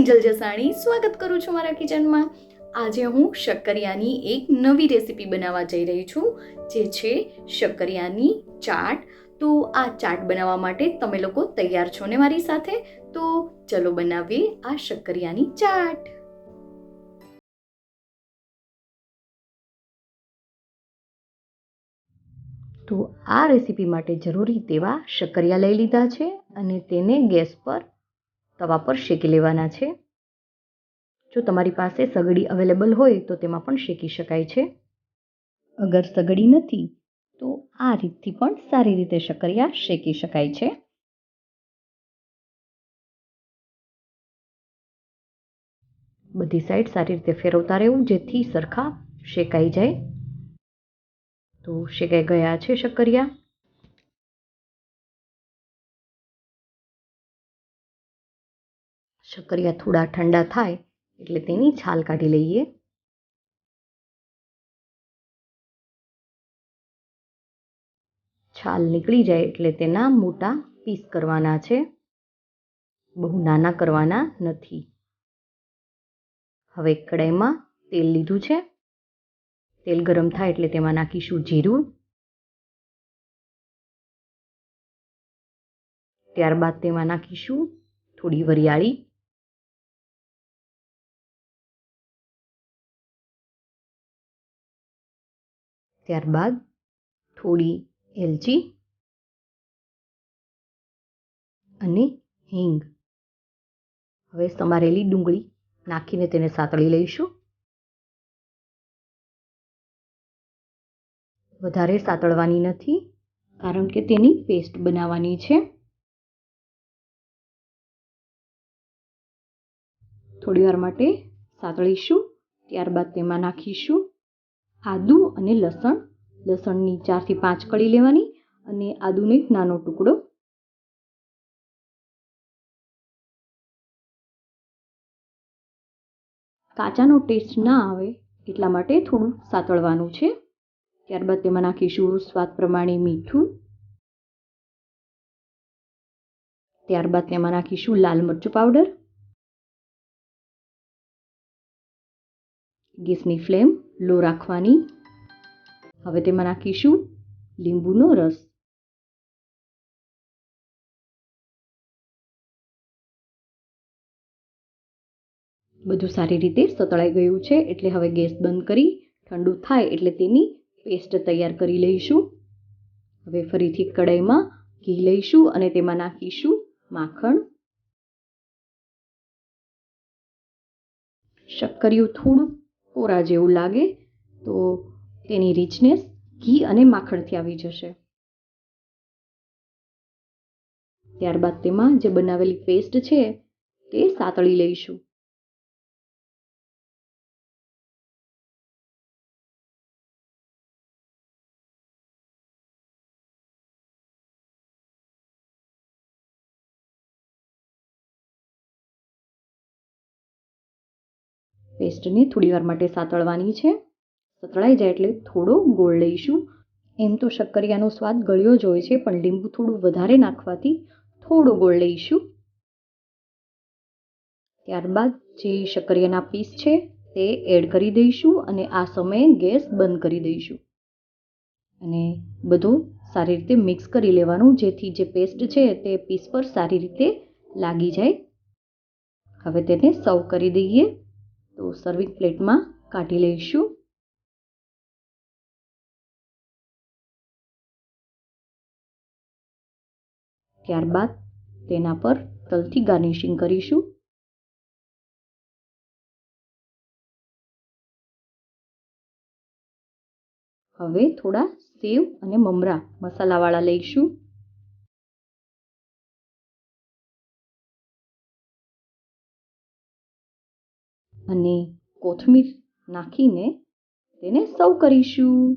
કિંજલ જસાણી સ્વાગત કરું છું મારા કિચનમાં. આજે હું શક્કરિયાની એક નવી રેસીપી બનાવવા જઈ રહી છું, જે છે શક્કરિયાની ચાટ. તો આ ચાટ બનાવવા માટે તમે લોકો તૈયાર છો ને મારી સાથે? તો ચલો બનાવીએ આ શક્કરિયાની ચાટ. તો આ રેસીપી માટે જરૂરી તેવા શક્કરિયા લઈ લીધા છે અને તેને ગેસ પર તવા પર શેકી લેવાના છે. જો તમારી પાસે સગડી અવેલેબલ હોય તો તેમાં પણ શેકી શકાય છે. અગર સગડી નથી, તો આ રીતથી પણ સારી રીતે શક્કરિયા શેકી શકાય છે. બધી સાઈડ સારી રીતે ફેરવતા રહેવું, જેથી સરખા શેકાઈ જાય. તો શેકાઈ ગયા છે શક્કરિયા? શક્કરિયા થોડા ઠંડા થાય એટલે તેની છાલ કાઢી લઈએ. છાલ નીકળી જાય એટલે તેના મોટા પીસ કરવાના છે. બહુ નાના કરવાના નથી. હવે કડાઈમાં તેલ લીધું છે. તેલ ગરમ થાય એટલે તેમાં નાખીશું જીરું. ત્યારબાદ તેમાં નાખીશું થોડી વરિયાળી ત્યારબાદ થોડી એલચી અને હિંગ. હવે સમારેલી ડુંગળી નાખીને તેને સાતળી લઈશું. વધારે સાતળવાની નથી, કારણ કે તેની પેસ્ટ બનાવવાની છે. થોડી વાર માટે સાતળીશું, ત્યારબાદ તેમાં નાખીશું આદુ અને લસણ. લસણની ચારથી પાંચ કળી લેવાની અને આદુનો એક નાનો ટુકડો. કાચાનો ટેસ્ટ ના આવે એટલા માટે થોડું સાતળવાનું છે. ત્યારબાદ તેમાં નાખીશું સ્વાદ પ્રમાણે મીઠું. ત્યારબાદ તેમાં નાખીશું લાલ મરચું પાવડર. ગેસની ફ્લેમ. લો રાખવાની. હવે તેમાં નાખીશું લીંબુનો રસ. બધું સારી રીતે સતળાઈ ગયું છે એટલે હવે ગેસ બંધ કરી ઠંડુ થાય એટલે તેની પેસ્ટ તૈયાર કરી લઈશું. હવે ફરીથી કડાઈમાં ઘી લઈશું અને તેમાં નાખીશું માખણ. શક્કરિયું થોડું કોરા જેવું લાગે, તો તેની રીચનેસ ઘી અને માખણથી આવી જશે. ત્યારબાદ તેમાં જે બનાવેલી પેસ્ટ છે, તે સાતળી લઈશું. પેસ્ટને થોડી વાર માટે સાતળવાની છે. સતળાઈ જાય એટલે થોડો ગોળ લઈશું. એમ તો શક્કરિયાનો સ્વાદ ગળ્યો જ હોય છે, પણ લીંબુ થોડું વધારે નાખવાથી થોડો ગોળ લઈશું. ત્યારબાદ જે શક્કરિયાના પીસ છે, તે એડ કરી દઈશું અને આ સમયે ગેસ બંધ કરી દઈશું. અને બધું સારી રીતે મિક્સ કરી લેવાનું, જેથી જે પેસ્ટ છે, તે પીસ પર સારી રીતે લાગી જાય. હવે તેને સર્વ કરી દઈએ. તો સર્વિંગ પ્લેટમાં કાઢી લઈશું. ત્યારબાદ તેના પર તલથી ગાર્નિશિંગ કરીશું. હવે થોડા સેવ અને મમરા મસાલાવાળા લઈશું. અને કોથમીર નાખીને તેને સર્વ કરીશું.